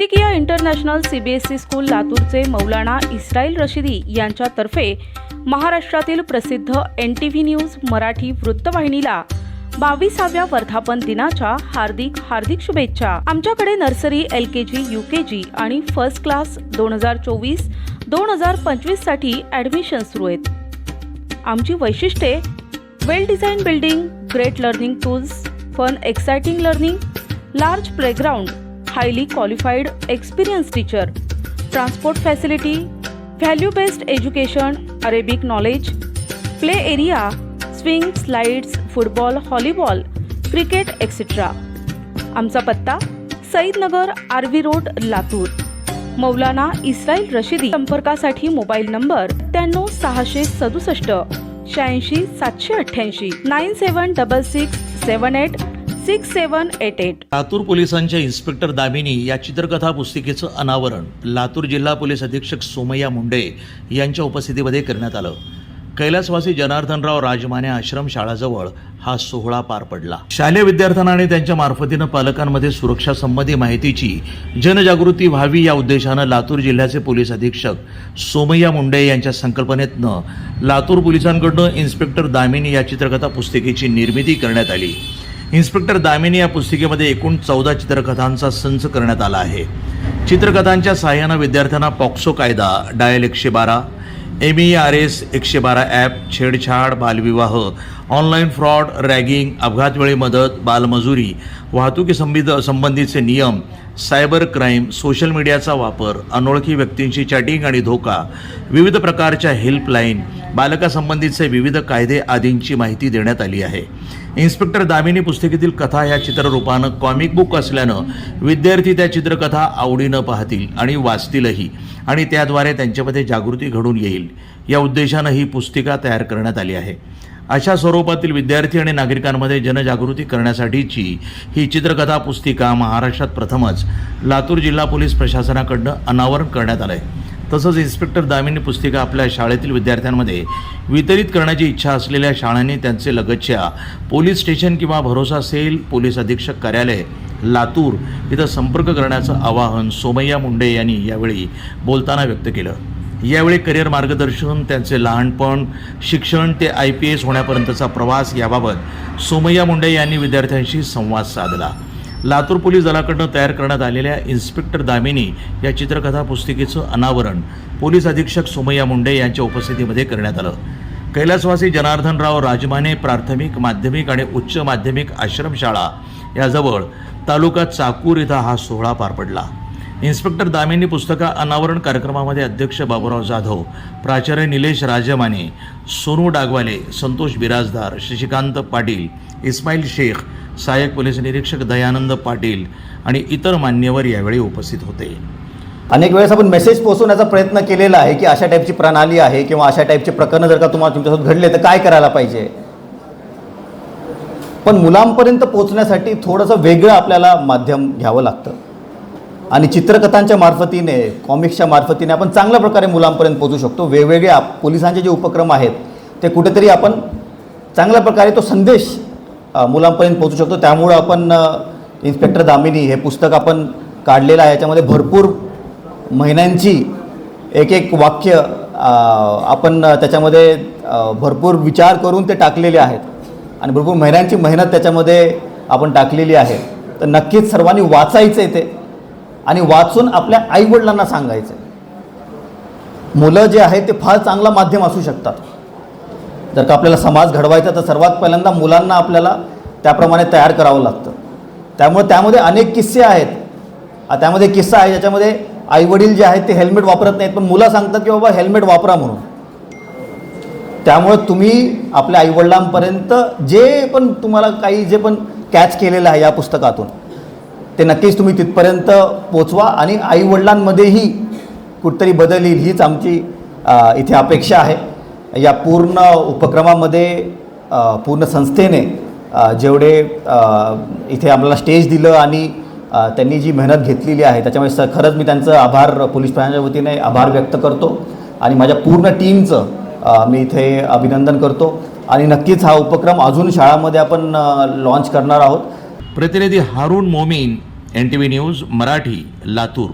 वैद्यकीय international CBSE school लातूरचे मौलाना इस्राईल रशिदी यांच्यातर्फे महाराष्ट्रातील प्रसिद्ध N T V news Marathi वृत्तवाहिनीला बावीसाव्या वर्धापन दिनाच्या हार्दिक हार्दिक शुभेच्छा. आमच्याकडे nursery L K G U K G आणि फर्स्ट क्लास दोन हजार चोवीस दोन हजार पंचवीससाठी ॲडमिशन सुरू आहेत. आमची वैशिष्ट्ये well design building great learning tools fun exciting learning large playground highly qualified experience teacher transport facility value based education Arabic knowledge play area swing slides football volleyball cricket etcetera आमचा पत्ता Saeednagar R V road Latur Maulana Israil Rashidi संपर्कासाठी mobile number त्र्याण्णव सहाशे सदुसष्ट शहाऐंशी सातशे अठ्ठ्याऐंशी nine seven double six seven eight six seven eight eight. Latur पोलिसांच्या इन्स्पेक्टर दामिनी या चित्रकथा पुस्तिकेचं अनावरण लातूर जिल्हा पोलीस अधीक्षक सोमय्या मुंडे यांच्या उपस्थितीमध्ये करण्यात आलं. कैलासवासी जनार्दनराव राजमाने आश्रम शाळाजवळ हा सोहळा पार पडला. शालेय विद्यार्थ्यांना आणि त्यांच्या मार्फतीनं पालकांमध्ये सुरक्षा संबंधी माहितीची जनजागृती व्हावी या उद्देशानं लातूर जिल्ह्याचे पोलीस अधीक्षक सोमय्या मुंडे यांच्या संकल्पनेतनं लातूर पोलिसांकडून इन्स्पेक्टर दामिनी या चित्रकथा पुस्तिकेची निर्मिती करण्यात आली. इन्स्पेक्टर दामिनी या पुस्तिकेमध्ये एकूण चौदा चित्रकथांचा संच करण्यात आला आहे. चित्रकथांच्या सहाय्यानं विद्यार्थ्यांना पॉक्सो कायदा डायल एकशे बारा एम ई आर एस एकशे बारा ॲप छेडछाड बालविवाह ऑनलाईन फ्रॉड रॅगिंग अपघातवेळी मदत बालमजुरी वाहतुकी संबिध संबंधीचे नियम सायबर क्राईम सोशल मीडियाचा वापर अनोळखी व्यक्तींची चॅटिंग आणि धोका विविध प्रकारच्या हेल्पलाईन बालकासंबंधीचे विविध कायदे आदींची माहिती देण्यात आली आहे. इन्स्पेक्टर दामिनी पुस्तिकेतील कथा ह्या चित्ररूपानं कॉमिक बुक असल्यानं विद्यार्थी त्या चित्रकथा आवडीनं पाहतील आणि वाचतीलही आणि त्याद्वारे त्यांच्यामध्ये जागृती घडून येईल. या उद्देशानं ही पुस्तिका तयार करण्यात आली आहे. अशा स्वरूपातील विद्यार्थी आणि नागरिकांमध्ये जनजागृती करण्यासाठीची ही चित्रकथा पुस्तिका महाराष्ट्रात प्रथमच लातूर जिल्हा पोलीस प्रशासनाकडनं अनावरण करण्यात आलं आहे तसंच इन्स्पेक्टर दामिनी पुस्तिका आपल्या शाळेतील विद्यार्थ्यांमध्ये वितरित करण्याची इच्छा असलेल्या शाळांनी त्यांचे लगतच्या पोलीस स्टेशन किंवा भरोसा सेल पोलीस अधीक्षक कार्यालय लातूर इथं संपर्क करण्याचं आवाहन सोमय्या मुंडे यांनी यावेळी बोलताना व्यक्त केलं. यावेळी करिअर मार्गदर्शन त्यांचे लहानपण शिक्षण ते आय पी एस होण्यापर्यंतचा प्रवास याबाबत सोमय्या मुंडे यांनी विद्यार्थ्यांशी संवाद साधला. लातूर पोलीस दलाकडनं तयार करण्यात आलेल्या इन्स्पेक्टर दामिनी या चित्रकथा पुस्तिकेचं अनावरण पोलीस अधीक्षक सोमय्या मुंडे यांच्या उपस्थितीमध्ये करण्यात आलं. कैलासवासी जनार्दनराव राजमाने प्राथमिक माध्यमिक आणि उच्च माध्यमिक आश्रमशाळा याजवळ तालुका चाकूर इथं हा सोहळा पार पडला. इन्स्पेक्टर दामिनी पुस्तका अनावरण कार्यक्रमामध्ये अध्यक्ष बाबूराव जाधव प्राचार्य निलेश राजमाने सोनू डागवाले संतोष बिराजदार शशिकांत पाटील इस्माईल शेख सहाय्यक पोलीस निरीक्षक दयानंद पाटील आणि इतर मान्यवर यावेळी उपस्थित होते. अनेक वेळेस आपण मेसेज पोहोचवण्याचा प्रयत्न केलेला आहे की अशा टाईपची प्रणाली आहे किंवा अशा टाईपचे प्रकरणं जर का तुम्हाला तुमच्यासोबत घडले तर काय करायला पाहिजे? पण मुलांपर्यंत पोहोचण्यासाठी थोडंसं वेगळं आपल्याला माध्यम घ्यावं लागतं. आणि चित्रकथांच्या मार्फतीने कॉमिक्सच्या मार्फतीने आपण चांगल्या प्रकारे मुलांपर्यंत पोहोचू शकतो. वेगवेगळे आप पोलिसांचे जे उपक्रम आहेत ते कुठेतरी आपण चांगल्या प्रकारे तो संदेश मुलांपर्यंत पोहोचू शकतो. त्यामुळं आपण इन्स्पेक्टर दामिनी हे पुस्तक आपण काढलेलं आहे. याच्यामध्ये भरपूर महिन्यांची एक एक वाक्य आपण त्याच्यामध्ये भरपूर विचार करून ते टाकलेले आहेत. आणि भरपूर महिन्यांची मेहनत त्याच्यामध्ये आपण टाकलेली आहे. तर नक्कीच सर्वांनी वाचायचं आहे ते. आणि वाचून आपल्या आईवडिलांना सांगायचं आहे मुलं जे आहेत ते फार चांगला माध्यम असू शकतात. जर का आपल्याला समाज घडवायचा तर सर्वात पहिल्यांदा मुलांना आपल्याला त्याप्रमाणे तयार करावं लागतं. त्यामुळे त्यामध्ये अनेक किस्से आहेत. त्यामध्ये किस्सा आहे ज्याच्यामध्ये आईवडील जे आहेत ते हेल्मेट वापरत नाहीत पण मुलं सांगतात की बाबा हेल्मेट वापरा म्हणून. त्यामुळे तुम्ही आपल्या आईवडिलांपर्यंत जे पण तुम्हाला काही जे पण कॅच केलेलं आहे या पुस्तकातून ते नक्कीच तुम्ही तिथपर्यंत पोचवा आणि आईवडिलांमध्येही कुठतरी बदल येईल हीच आमची इथे अपेक्षा आहे. या पूर्ण उपक्रमामध्ये पूर्ण संस्थेने जेवढे इथे आम्हाला स्टेज दिलं आणि त्यांनी जी मेहनत घेतलेली आहे त्याच्यामुळे स खरंच मी त्यांचं आभार पोलीस प्रशासनाच्या वतीने आभार व्यक्त करतो आणि माझ्या पूर्ण टीमचं मी इथे अभिनंदन करतो. आणि नक्कीच हा उपक्रम अजून शाळामध्ये आपण लॉन्च करणार आहोत. प्रतिनिधी Haroon Momin N T V news Marathi Latur.